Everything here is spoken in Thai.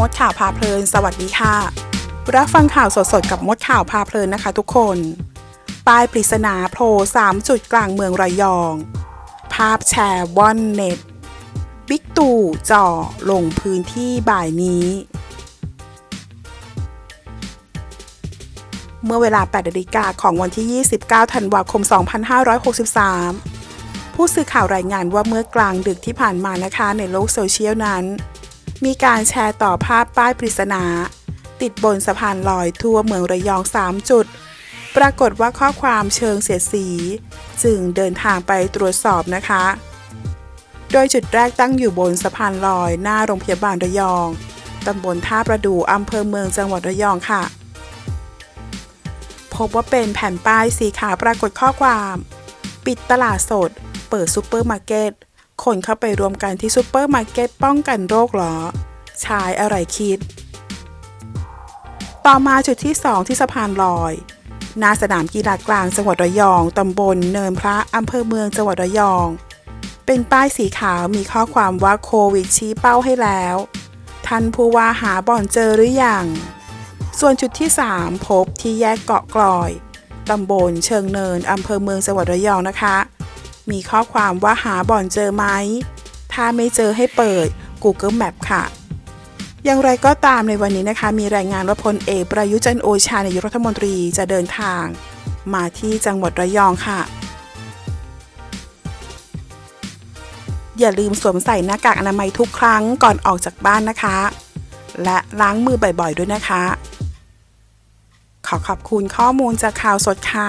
มดข่าวพาเพลิน สวัสดีค่ะ รับฟังข่าวสดๆ กับมดข่าวพาเพลินนะคะทุกคน ป้ายปริศนาโผล่3จุดกลางเมืองระยอง ภาพแชร์ว่อนเน็ต บิ๊กตู่จ่อลงพื้นที่บ่ายนี้ เมื่อเวลา8นาฬิกาของวันที่ 29 ธันวาคม 2563ผู้สื่อข่าวรายงานว่าเมื่อกลางดึกที่ผ่านมานะคะในโลกโซเชียลนั้น มีการแชร์ต่อภาพป้ายปริศนา ติดบนสะพานลอยทั่วเมืองระยอง 3 จุด ปรากฏว่าข้อความเชิงเสียดสี จึงเดินทางไปตรวจสอบนะคะ โดยจุดแรกตั้งอยู่บนสะพานลอยหน้าโรงพยาบาลระยองตำบลท่าประดูอำเภอเมืองจังหวัดระยองค่ะ พบว่าเป็นแผ่นป้ายสีขาวปรากฏข้อความ ปิดตลาดสด เปิดซูเปอร์มาร์เก็ต คนเข้าไปรวมกันที่ซูเปอร์มาร์เก็ตป้องกันโรคเหรอชายอะไรคิด ต่อมาจุดที่ 2 ที่สะพานลอยหน้าสนามกีฬากลางจังหวัดระยอง ตำบลเนินพระอำเภอเมืองจังหวัดระยอง เป็นป้ายสีขาวมีข้อความว่าโควิดชี้เป้าให้แล้ว ท่านผู้ว่าหาบ่อนเจอหรือยัง ส่วนจุดที่ 3 พบที่แยกเกาะกลอย ตำบลเชิงเนินอำเภอเมืองจังหวัดระยองนะคะ มีข้อความว่าหาบ่อนเจอไหม ถ้าไม่เจอให้เปิด Google Map ค่ะ อย่างไรก็ตามในวันนี้นะคะ มีรายงานว่าพลเอกประยุจันโอชานายกรัฐมนตรีจะเดินทาง มาที่จังหวัดระยองค่ะ อย่าลืมสวมใส่หน้ากากอนามัยทุกครั้งก่อนออกจากบ้านนะคะ และล้างมือบ่อยๆ ด้วยนะคะ ขอขอบคุณข้อมูลจากข่าวสดค่ะ